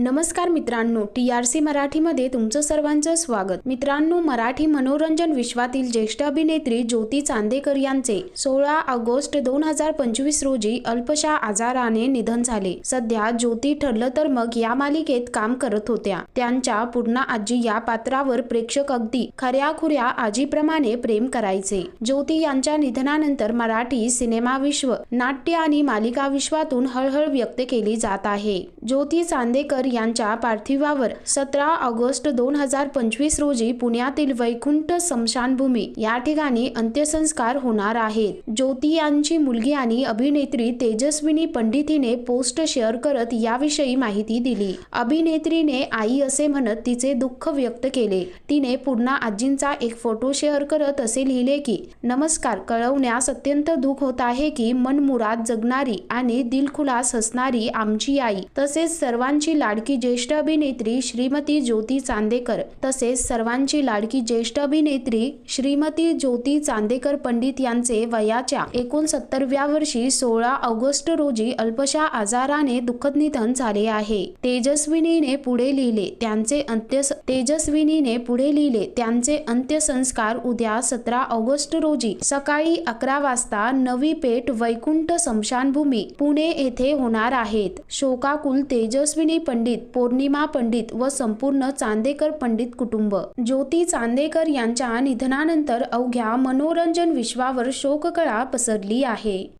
नमस्कार मित्रांनो T R C मराठीमध्ये तुमचं सर्वांचं स्वागत. मित्रांनो मराठी मनोरंजन विश्वातील ज्येष्ठ अभिनेत्री ज्योती चांदेकर यांचे सोळा ऑगस्ट दोन हजार पंचवीस रोजी अल्पशा आजाराने निधन झाले. सध्या ज्योती ठरलं तर मग या मालिकेत काम करत होत्या. त्यांच्या पूर्ण आजी या पात्रावर प्रेक्षक अगदी खऱ्याखुऱ्या आजीप्रमाणे प्रेम करायचे. ज्योती यांच्या निधनानंतर मराठी सिनेमा विश्व नाट्य आणि मालिका विश्वातून हळहळ व्यक्त केली जात आहे. ज्योती चांदेकर यांच्या पार्थिवावर सतरा ऑगस्ट दोन हजार पंचवीस रोजी पुण्यातील वैकुंठ स्मशानभूमी या ठिकाणी अंत्यसंस्कार होणार आहेत. ज्योती यांची मुलगी आणि अभिनेत्री तेजस्विनी पंडित हिने पोस्ट शेअर करत याविषयी माहिती दिली. अभिनेत्रीने आई असे म्हणत तिचे दुःख व्यक्त केले. तिने पूर्णा आजींचा एक फोटो शेअर करत असे लिहिले की नमस्कार कळवण्यास अत्यंत दुःख होत आहे की मनमुराद जगणारी आणि दिलखुलास हसणारी आमची आई. तसेच सर्वांची लाडी लाडकी ज्येष्ठ अभिनेत्री श्रीमती ज्योती चांदेकर तसेच सर्वांची लाडकी ज्येष्ठ अभिनेत्री श्रीमती ज्योती चांदेकर पंडित यांचे वयाच्या एकोणसत्तरव्या वर्षी सोळा ऑगस्ट रोजी अल्पशा आजाराने दुःखद निधन झाले आहे. तेजस्विनीने पुढे लिहिले त्यांचे अंत्य तेजस्विनीने पुढे लिहिले त्यांचे अंत्यसंस्कार उद्या सतरा ऑगस्ट रोजी सकाळी अकरा वाजता नवी पेठ वैकुंठ स्मशानभूमी पुणे येथे होणार आहेत. शोकाकुल तेजस्विनी पंडित पंडित पौर्णिमा पंडित व संपूर्ण चांदेकर पंडित कुटुंब. ज्योती चांदेकर यांच्या निधनानंतर अवघ्या मनोरंजन विश्वावर शोककळा पसरली आहे.